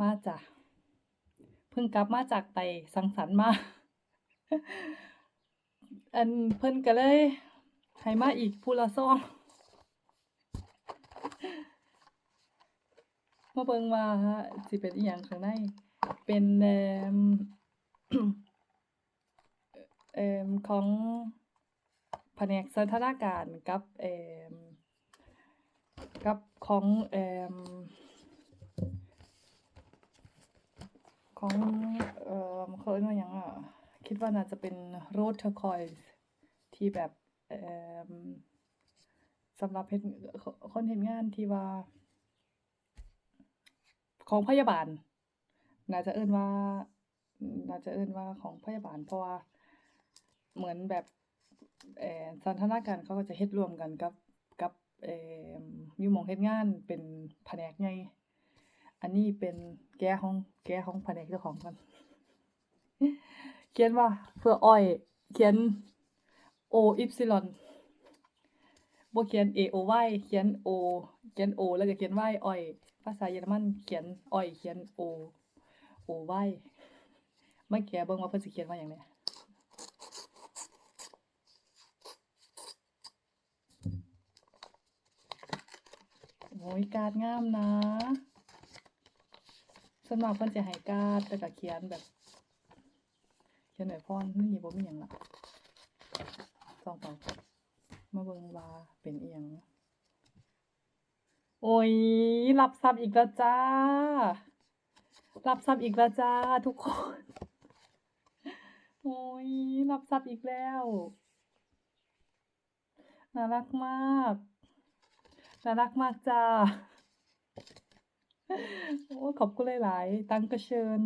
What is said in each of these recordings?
มาจ้ะเพิ่งกลับมาจากไปสังสรรค์มาอันเพิ่นก็เลยให้มาอีกผู้ละซองมาเบิ่งว่าสิเป็นอีหยังข้างใน เป็นเอ่มเอ่มของแผนกสันทนาการกับเอ่มกับของเอ่ม ของเอ่อเขาเรียกว่าหยังอะคิดว่าน่าจะเป็น Road Turquoise ที่แบบเอ่มสำหรับเฮ็ดคนเฮ็ดงานที่ว่า ของพยาบาล น่าจะเอิ้นว่า น่าจะเอิ้นว่าของพยาบาล เพราะว่าเหมือนแบบเอ่อสันทนาการเขาก็จะเฮ็ดรวมกันกับกับเอ่ออยู่หม้องเฮ็ดงานเป็นแผนกใหญ่ อันนี้เป็นแก้ของแก้ของแผนกเจ้าของก่อนเขียนว่าเพื่ออ้อย เขียน O Y บ่เขียน A O Y เขียน O เขียน O แล้วก็เขียน Y อ้อย ภาษาเยอรมันเขียนอ้อยเขียน O O Y ไมาแกะเบิ่งว่าเพิ่นสิเขียนว่าหยังแหน่โอ้ยการงามนะ ส่วนมากเพิ่นจะให้การ์ดแล้วก็เขียนแบบ เขียนอวยพรนี่บ่มีหยังล่ะส่องเปล่ามาเบิ่งว่าเป็นอิหยังโอ้ยรับทรัพย์อีกแล้วจ้า รับทรัพย์อีกแล้วจ้า ทุกคน โอ้ยรับทรัพย์อีกแล้วน่ารักมากน่ารักมากจ้า โอ้ขอบคุณหลายๆตังกระเชิญ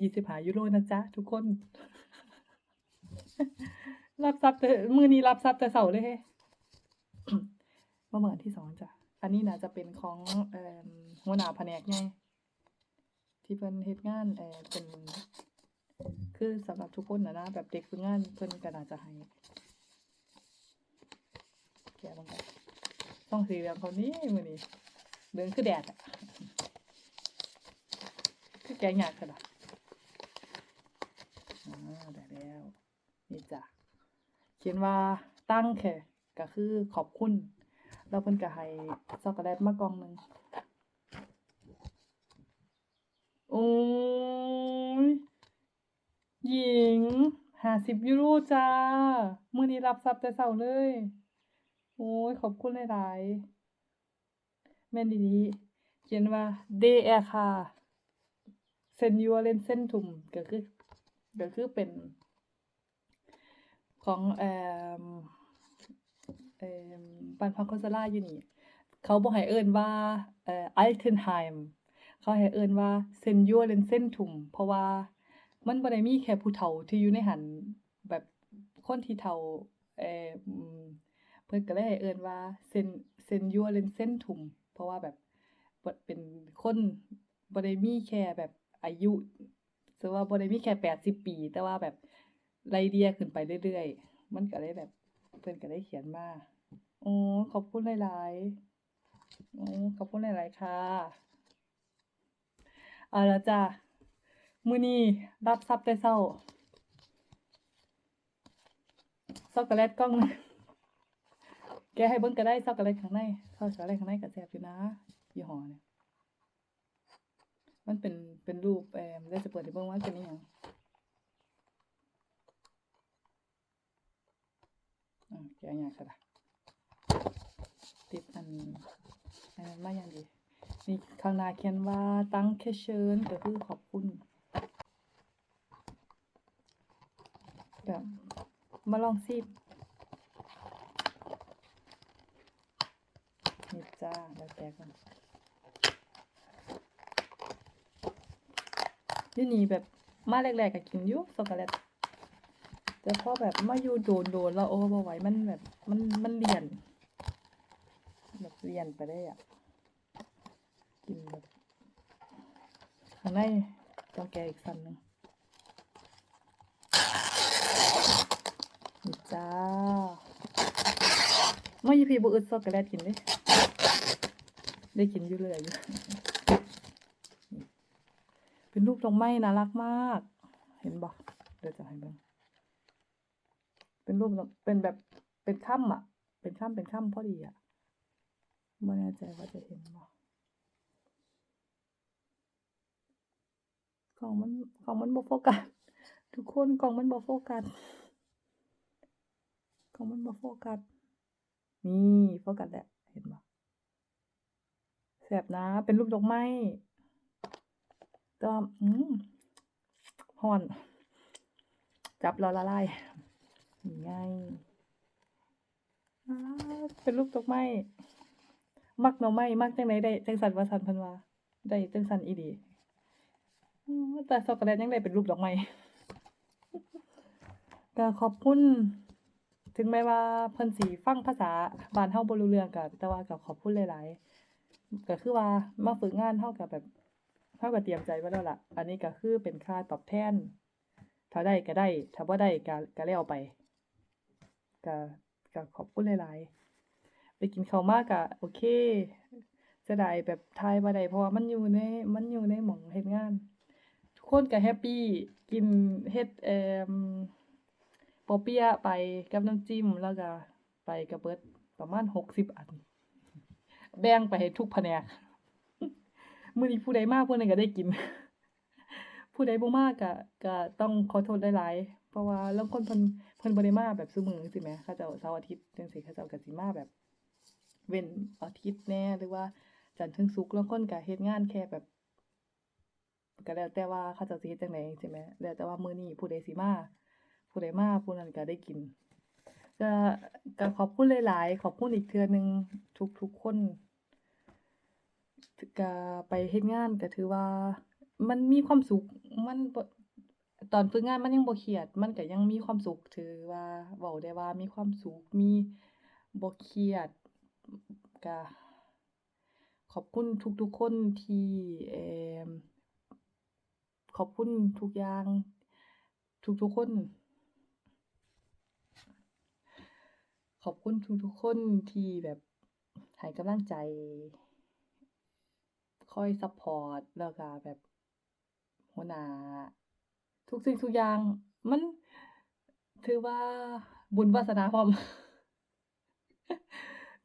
25ยูโรนะจ๊ะ ทุกคน รับทรัพย์แต่มือนี้รับทรัพย์แต่เช้าเลยเฮ้มาเหมือนที่สองจ้ะ อันนี้น่าจะเป็นของเอ่อหัวหน้าแผนกไงที่เพิ่นเฮ็ดงานเอ่อเป็นคือสำหรับทุกคนนะนะแบบเด็กฝึกงานเพิ่นก็น่าจะให้แกะบังกัน ต้องสีเหลืองเขานี้มือนี้เดินคือแดดอะคือแกะยากขนาดอ่าได้แล้วนี่จ้ะเขียนว่าตั้งแค่ก็คือขอบคุณ แล้วเพิ่นก็ให้ช็อกโกแลตมากองหนึ่งโอ้ยหญิงห้าสิบยูโรจ้า มือนี้รับทรัพย์แต่เช้าเลย โอ้ยขอบคุณหลายๆแม่นดีๆเขียนว่า Day Air ค่ะ Send your l e n s e n t u m ก็คือก็คือเป็นของเอ่อเอ่อบ้านพักคนชราอยู่นี่ เขาบ่ให้เอิ้นว่าเอ่อ Altenheim เขาให้เอิ้นว่า Senior l e n s e n t u m เพราะว่ามันบ่ได้มีแค่ผู้เฒ่าที่อยู่ในหันแบบคนที่เฒ่าเอ่อ เพิ่นก็เลยเอิ้นว่า Sen Senior l e n s e n t u m เพราะว่าแบบเป็นคนบ่ได้มีแค่แบบอายุถือว่าบ่ได้มีแค่80 ปี แต่ว่าแบบไล่เลี่ยขึ้นไปเรื่อยๆ มันก็เลยแบบเพิ่นก็เลยเขียนมาโอ้ขอบคุณหลายๆโอ้ขอบคุณหลายๆค่ะเอาละจ้ะมื้อนี้รับทรัพย์แต่เช้าช็อกโกแลตกล่องนึง แกให้เบิ่งก็ได้ช็อกโกแลตข้างในช็อกโกแลตข้างในก็แซ่บอยู่นะยี่ห้อเนี่ย มันเป็นเป็นรูปเอ่อเดี๋ยวจะเปิดให้เบิ่งว่ามันเป็นยังอ่าแกะยากซะล่ะติดอันอันนั้นมาอย่างดีนี่ข้างหน้าเขียนว่าตั้งแค่เชิญก็คือขอบคุณแบบมาลองซีดนี่ จ้าแล้วแกะกันยู่นี่แบบมาแรกๆก็กินอยู่ช็อกโกแลตแต่พอแบบมาอยู่โดนๆแล้วโอ้บ่ไหวมันแบบมันมันเลี่ยน แบบเลี่ยนไปได้อะกินแบบข้างในต้องแกอีกสันหนึ่งจ้าไม่ยีพีบุอึดช็อกโกแลตกินเลย ได้กินอยู่เรื่อยอยู่เป็นรูปดอกไม้น่ารักมาก เห็นบ่เดี๋ยวจะให้เบิ่งเป็นรูปเป็นแบบเป็นค่ำอะ เป็นค่ำเป็นค่ำพอดีอะไม่แน่ใจว่าจะเห็นบ่กล่องมันกล่องมันบ่โฟกัสทุกคนกล่องมันบ่โฟกัสกล่องมันบ่โฟกัสนี่โฟกัสแหล้วเห็นบ่ แสบนะ เป็นรูปดอกไม้แต่ว่าอืมฮ้อน จับแล้วละลายง่ายเป็นรูปดอกไม้มักหน่อไม้มักจังไดได้จังสันวาสันพิ่นวาได้จังสันอีหลีแต่ช็อกโกแลตยังได้เป็นรูปดอกไม้ก็ขอบคุณ ถึงแม้ว่าเพิ่นสิฟังภาษาบ้านเฮาบ่รู้เรื่องก็แต่ว่าก็ขอบคุณหลาย ๆ ก็คือว่ามาฝึกงานเฮาก็แบบเฮาก็เตรียมใจไว้แล้วล่ะ อันนี้ก็คือเป็นค่าตอบแทน ถ้าได้ก็ได้ ถ้าบ่ได้ก็ก็แล้วไปก็ก็ขอบคุณหลายๆ ไปกินข้าวมากก็โอเคเสียดายแบบถ่ายบ่ได้เพราะว่ามันอยู่ในมันอยู่ในหม้องเฮ็ดงาน ทุกคนก็แฮปปี้กินเฮ็ดเอ่อปอเปียะไปกับน้ำจิ้มแล้วก็ไปก็เบิดประมาณ 60 อัน แบ่งไปให้ทุกแผนกมื้อนี้ผู้ใดมาผู้นั้นก็ได้กิน ผู้ใดบ่มากก็ก็ต้องขอโทษหลายๆเพราะว่าลางคนเพิ่นเพิ่นบ่ได้มาแบบซุมื้อจังซี้แหมเขาเจ้าเสาร์อาทิตย์จังซี้เขาเจ้าก็สิมาแบบ เว้นอาทิตย์แน่หรือว่าจันทร์ถึงศุกร์ลางคนก็เฮ็ดงานแค่แบบก็แล้วแต่ว่าเขาเจ้าสิเฮ็ดจังใดจังซี้แหมแล้วแต่ว่ามื้อนี้ผู้ใดสิมาผู้ใดมาผู้นั้นก็ได้กินก็ก็ขอบคุณหลาย ๆ ขอบคุณอีกเทื่อนึงทุกๆคน ก็ไปเฮ็ดงานก็ถือว่า มันมีความสุข มันตอนฝึกงานมันยังบ่เครียด มันก็ยังมีความสุข ถือว่าเว้าได้ว่ามีความสุข มีบ่เครียดก็ขอบคุณทุกๆคนที่เออขอบคุณทุกอย่าง ทุกๆคน ขอบคุณทุกๆคนที่แบบให้กำลังใจ คอยซัปพอร์ตแล้วก็แบบหัวหน้าทุกสิ่งทุกอย่าง มันถือว่าบุญวาสนาพร้อม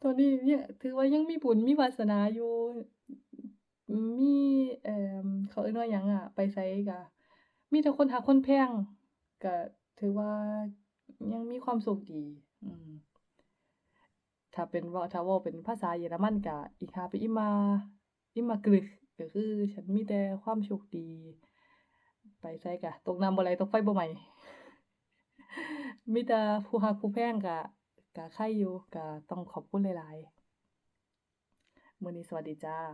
ตอนนี้เนี่ยถือว่ายังมีบุญมีวาสนาอยู่ มีเอ่อเขาเอิ้นว่าหยังอะไปไสก็มีแต่คนฮักคนแพงก็ถือว่ายังมีความสุขดี อืมถ้าเป็นว้าถ้าว้าเป็นภาษาเยอรมันก็ Ich habe immer immer Glück ก็คือ ฉันมีแต่ความโชคดี ไปใส่กะตกน้ำบ่ไหลตกไฟบ่ไหม่มีแต่ผู้ฮักผู้แพงกะกะไข่อยู่กะต้องขอบคุณหลายๆมื้อนี้สวัสดีจ้า